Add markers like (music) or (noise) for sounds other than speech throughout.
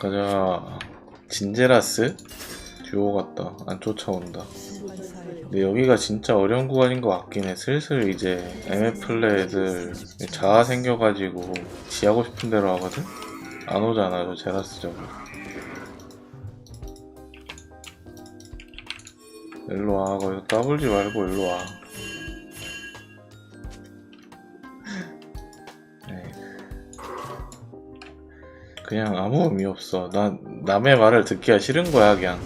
가자. 진제라스? 듀오 같다. 안 쫓아온다. 근데 여기가 진짜 어려운 구간인 것 같긴 해. 슬슬 이제 MF플레 애들 자아 생겨가지고 지하고 싶은 대로 하거든? 안 오잖아, 저 제라스 저거. 일로 와. 거기서 까불지 말고 일로 와. 그냥 아무 의미 없어. 난 남의 말을 듣기가 싫은 거야, 그냥.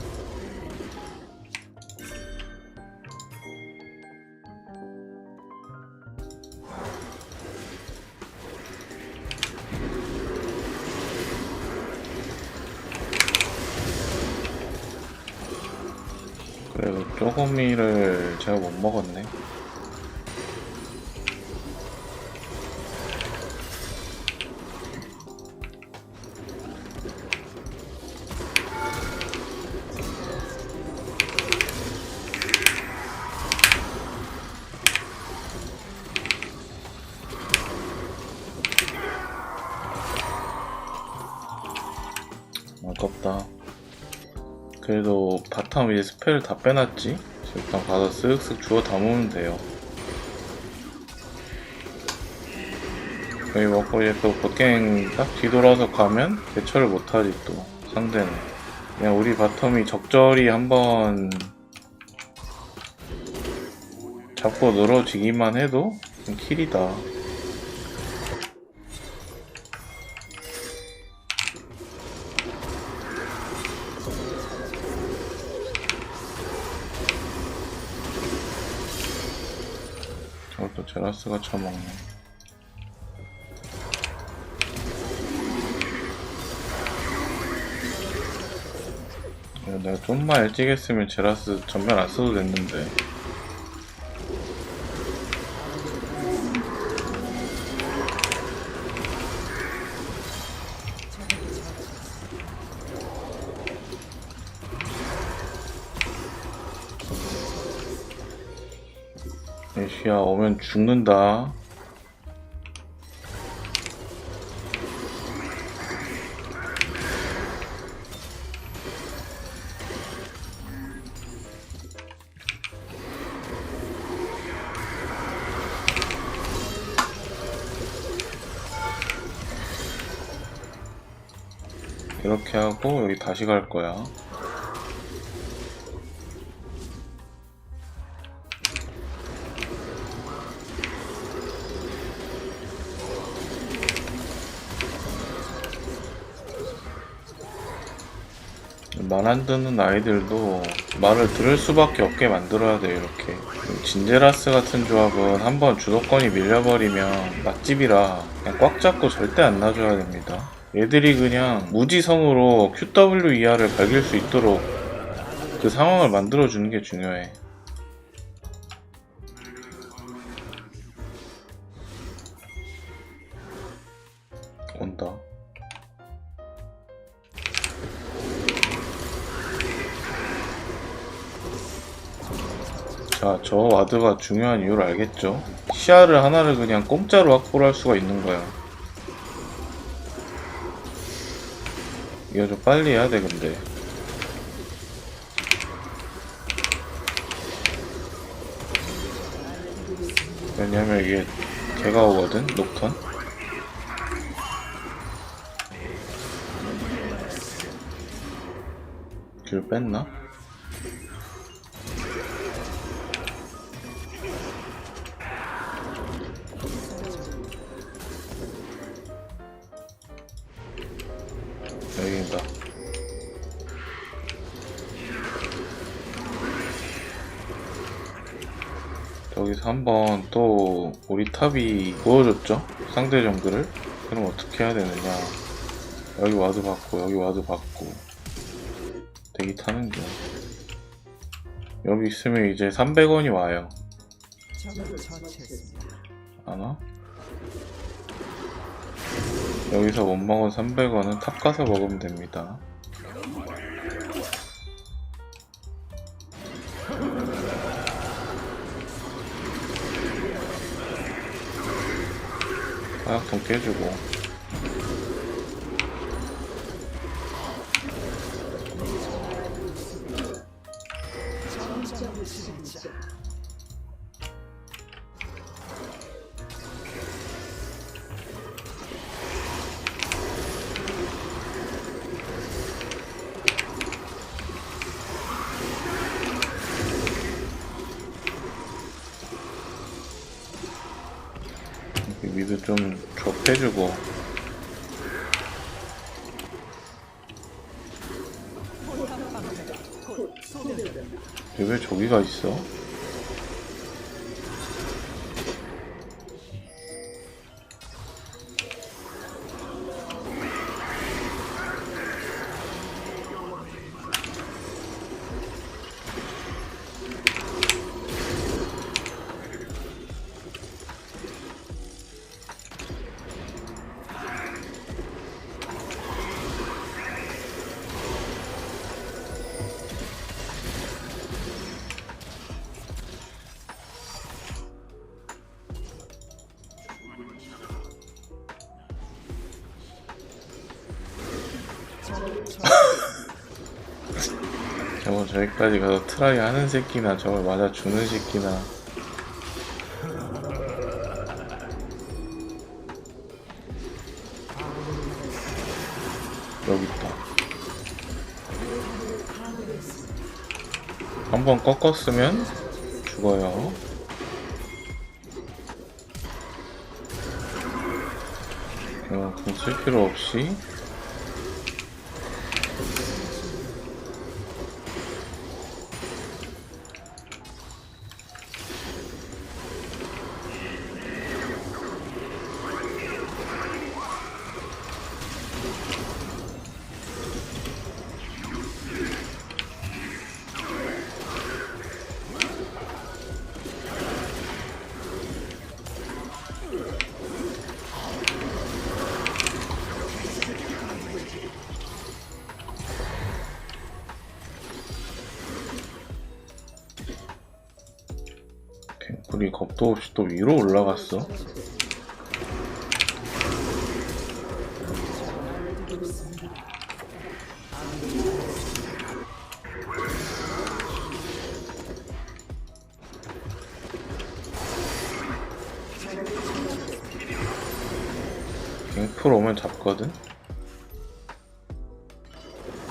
그래도 쪼꼬미를 제가 못 먹었네. 이제 스펠 다 빼놨지? 일단 가서 쓱쓱 주워 담으면 돼요. 여기 먹고 이제 또 보갱 딱 뒤돌아서 가면 대처를 못하지 또 상대는. 그냥 우리 바텀이 적절히 한번 잡고 늘어지기만 해도 킬이다. 제라스가 처먹네. 야, 내가 좀만 일찍 했으면 제라스 전면 안 써도 됐는데. 죽는다. 이렇게 하고 여기 다시 갈 거야. 말 안 듣는 아이들도 말을 들을 수밖에 없게 만들어야 돼요 이렇게. 진제라스 같은 조합은 한번 주도권이 밀려버리면 맛집이라 그냥 꽉 잡고 절대 안 놔줘야 됩니다. 얘들이 그냥 무지성으로 QWER을 밝힐 수 있도록 그 상황을 만들어주는 게 중요해. 온다 자, 저 와드가 중요한 이유를 알겠죠? 시야를 하나를 그냥 공짜로 확보를 할 수가 있는 거야. 이거 좀 빨리 해야 돼, 근데. 왜냐면 이게 개가 오거든, 녹턴. 길 뺐나? 여기다. 여기서 한번 또 우리 탑이 보여줬죠? 상대 정글을? 그럼 어떻게 해야 되느냐? 여기 와드 받고 여기 와드 받고 대기 타는 중. 여기 있으면 이제 300원이 와요. 안 와? 여기서 못 먹은 300원은 탑 가서 먹으면 됩니다. 화약통 깨주고 왜 저기가 있어? 저거 저기까지 가서 트라이 하는 새끼나 저걸 맞아 주는 새끼나. 여기 있다. 한 번 꺾었으면 죽어요. 어, 공쓸 필요 없이 갱플이 겁도 없이 또 위로 올라갔어. 갱플 오면 잡거든?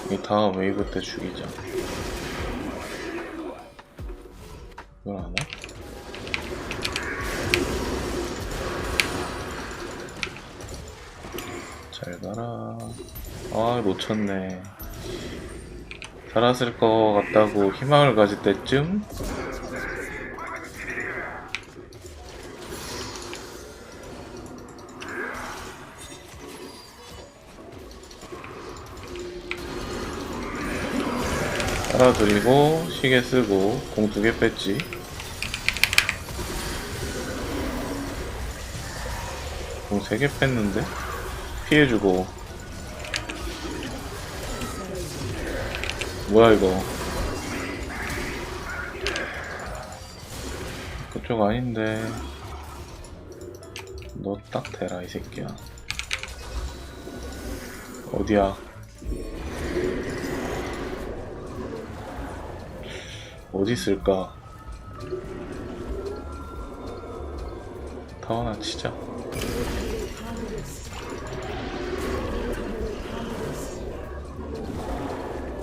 이 다음 웨이브 때 죽이자. 가라. 아, 놓쳤네. 살았을 것 같다고 희망을 가질 때쯤? 따라드리고, 시계 쓰고, 공 두 개 뺐지. 공 세 개 뺐는데? 피해 주고. 뭐야 이거. 그쪽 아닌데. 너 딱 대라 이 새끼야. 어디야? 어디 있을까? 타워나 치자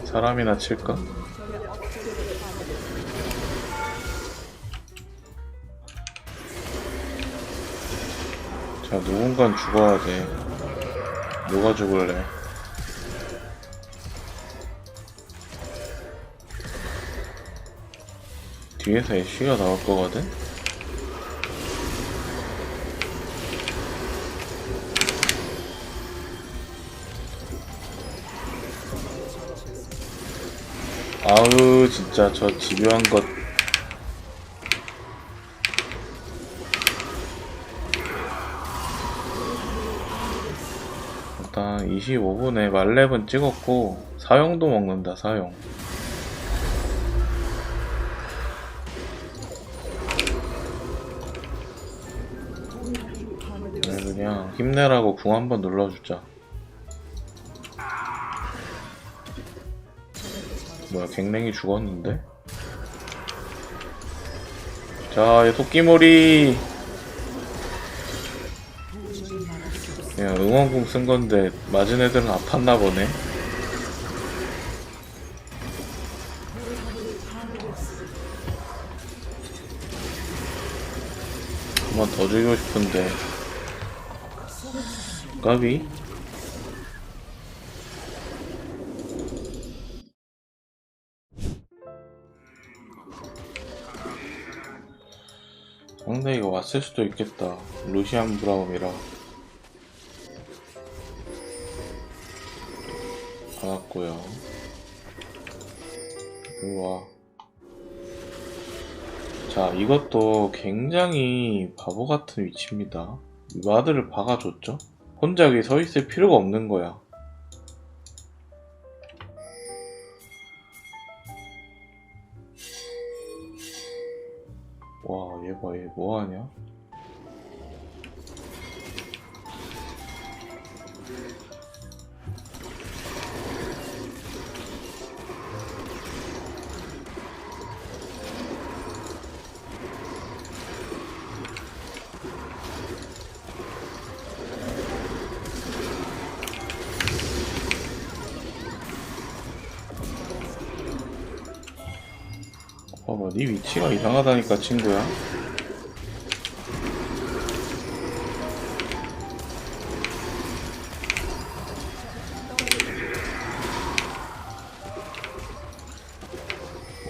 사람이나 칠까? 자, 누군간 죽어야 돼. 누가 죽을래? 뒤에서 애쉬가 나올 거거든? 진짜 저 집요한 것. 일단 25분에 말렙은 찍었고 사용도 먹는다 사용 네, 그냥 힘내라고 궁 한번 눌러주자 뭐야 갱랭이 죽었는데? 자, 얘 토끼몰이 그냥 응원궁 쓴 건데 맞은 애들은 아팠나 보네. 한 번 더 죽이고 싶은데 까비? 상대이가 왔을 수도 있겠다. 루시안 브라움이라. 받았고요. 우와. 자, 이것도 굉장히 바보 같은 위치입니다. 마드를 박아줬죠? 혼자 여기 서 있을 필요가 없는 거야. 와, 얘 봐, 얘 뭐하냐? 위치가 이상하다니까, 친구야.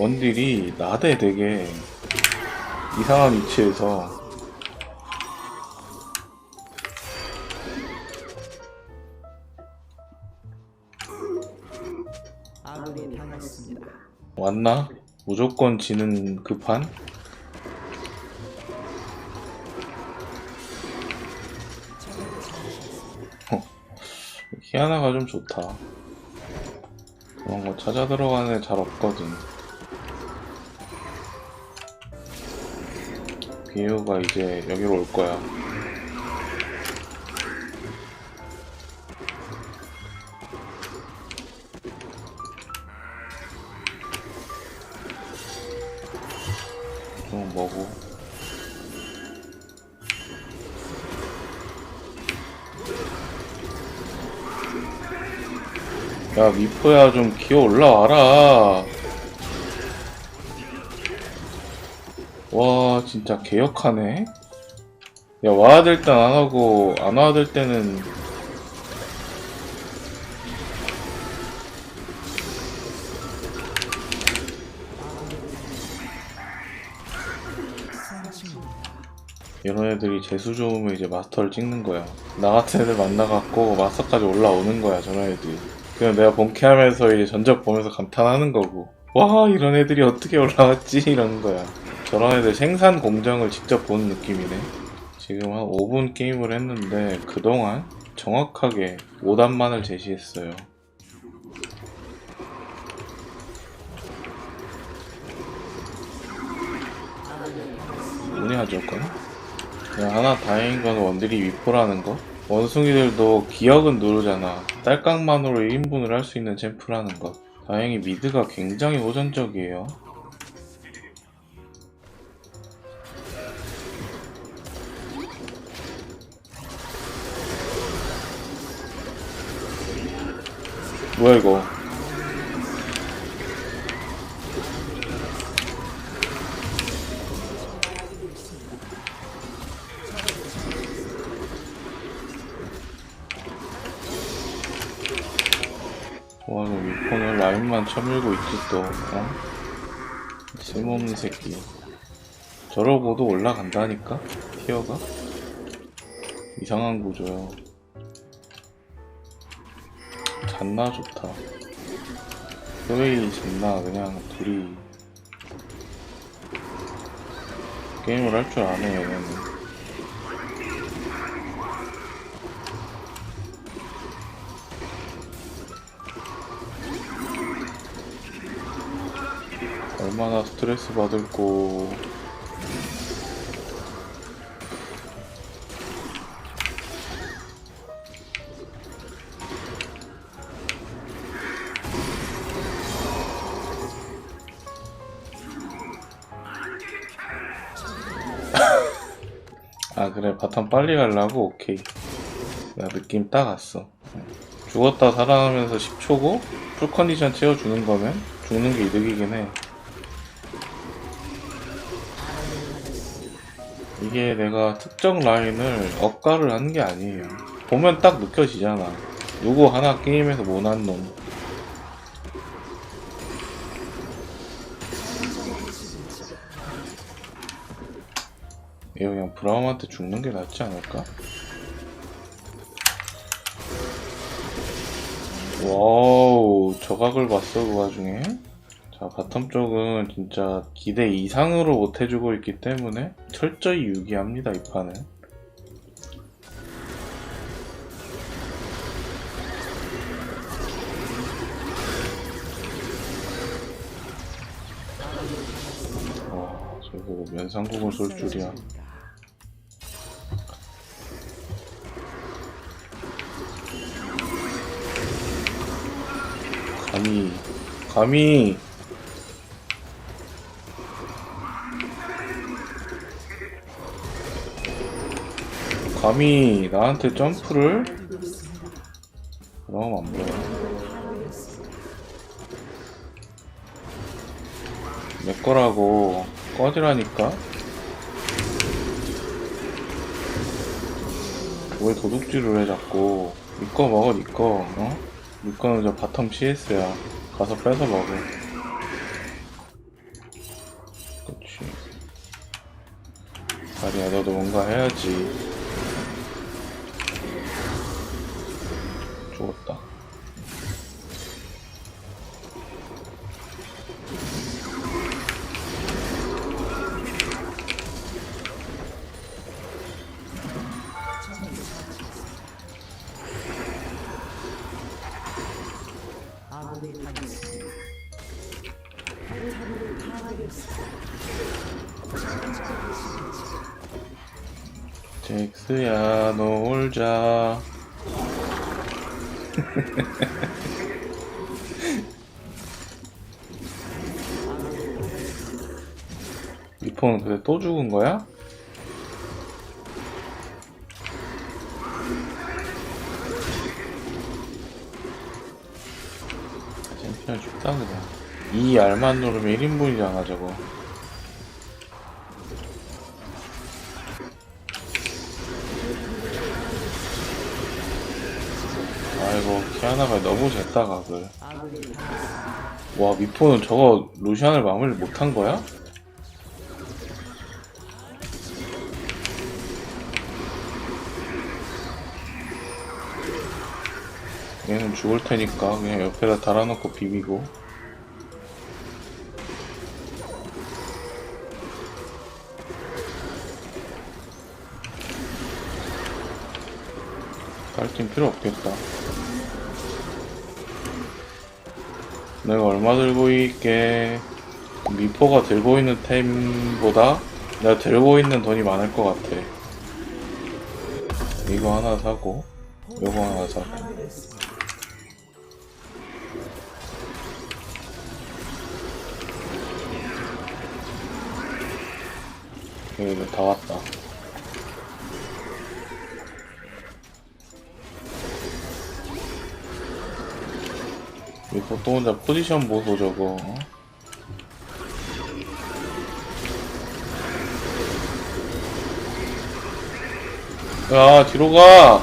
원딜이 나대 되게 이상한 위치에서. 왔나? 무조건 지는 그 판? 어, 희하나가 좀 좋다. 그런 거 찾아 들어가는 애 잘 없거든. 비유가 이제 여기로 올 거야. 뭐고? 야 미포야 좀 기어 올라와라 와 진짜 개역하네 야 와야 될 땐 안 하고 안 와야 될 때는 애들이 재수 좋으면 이제 마스터를 찍는 거야. 나 같은 애들 만나갖고 마스터까지 올라오는 거야, 저런 애들이. 그냥 내가 본캐하면서 이제 전적 보면서 감탄하는 거고. 와, 이런 애들이 어떻게 올라왔지? 이러는 거야. 저런 애들 생산 공정을 직접 보는 느낌이네. 지금 한 5분 게임을 했는데, 그동안 정확하게 5단만을 제시했어요. 운이 아주 없거나? 하나 다행인 건 원딜이 위포라는 거. 원숭이들도 기억은 누르잖아. 딸깍만으로 1인분을 할 수 있는 챔프라는 것. 다행히 미드가 굉장히 호전적이에요. 뭐야 이거? 쳐밀고 있지 또, 어? 쓸모없는 새끼. 저러고도 올라간다니까? 티어가? 이상한 구조요. 잔나 좋다. 플레이 잔나 그냥 둘이 게임을 할 줄 아네, 얘네는. 얼마나 스트레스 받을고. 아 그래. 바텀 빨리 가려고. 오케이. 나 느낌 딱 왔어. 죽었다 살아나면서 10초고 풀 컨디션 채워주는 거면 죽는 게 이득이긴 해 이게 내가 특정 라인을 억가를 하는 게 아니에요 보면 딱 느껴지잖아. 누구 하나 게임에서 못한 놈. 얘 그냥 브라움한테 죽는 게 낫지 않을까? 와우, 저각을 봤어, 그 와중에. 자, 바텀 쪽은 진짜 기대 이상으로 못해주고 있기 때문에 철저히 유기합니다, 이 판은. 와, 저거 면상국을 쏠 줄이야. 감히, 감히. 감히 나한테 점프를? 그럼 안 보여. 내 거라고 꺼지라니까? 왜 도둑질을 해 자꾸 니꺼 먹어 니꺼 어? 니꺼는 저 바텀 CS야 가서 뺏어 먹어 그치 다리야 너도 뭔가 해야지 잭스야 놀자. 미포는 근데 또 죽은 거야? 챔피언 죽다 그냥. 이 알만 누르면 1인분이잖아 저거 키아나가 너무 쟀다 각을. 와 미포는 저거 루시안을 마무리 못한 거야? 얘는 죽을 테니까 그냥 옆에다 달아놓고 비비고 갈팀 필요 없겠다 내가 얼마 들고 있게 미포가 들고 있는 템보다 내가 들고 있는 돈이 많을 것 같아. 이거 하나 사고 요거 하나 사고. 여기 다 왔다 이거 또 혼자 포지션 보소 저거 어? 야 뒤로 가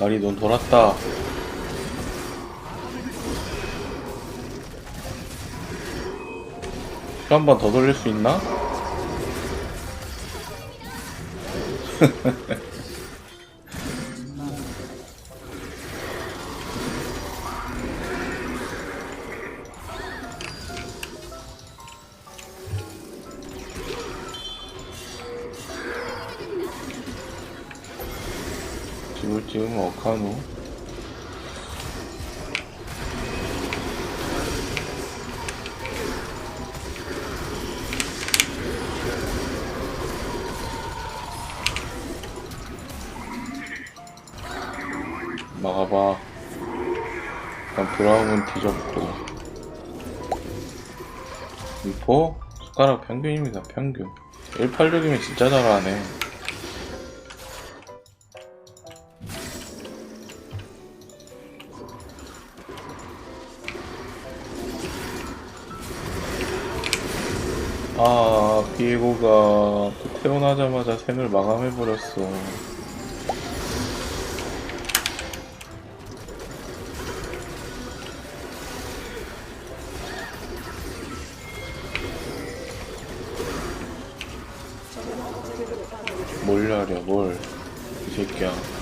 다리 눈 돌았다 한 번 더 돌릴 수 있나? (laughs) 막아봐 일단 브라움은 뒤졌고 미포? 숟가락 평균입니다, 평균. 186이면 진짜 잘하네. 아, 비에고가 또 태어나자마자 생을 마감해버렸어. 뭘 하려, 뭘. 이 새끼야.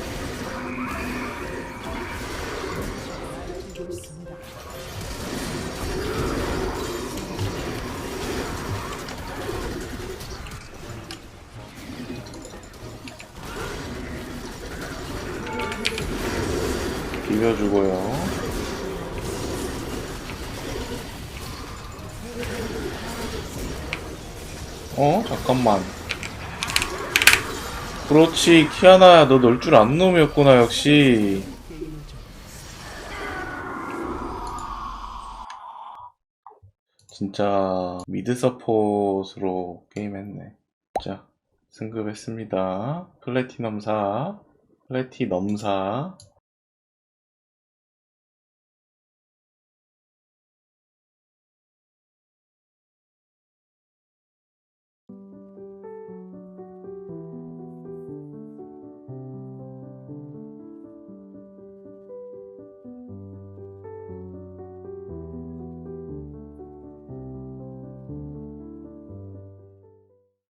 그렇지, 키아나야, 너놀 줄 아는 놈이었구나, 역시. 진짜, 미드 서폿으로 게임했네. 자, 승급했습니다. 플래티넘 4, 플래티넘 4.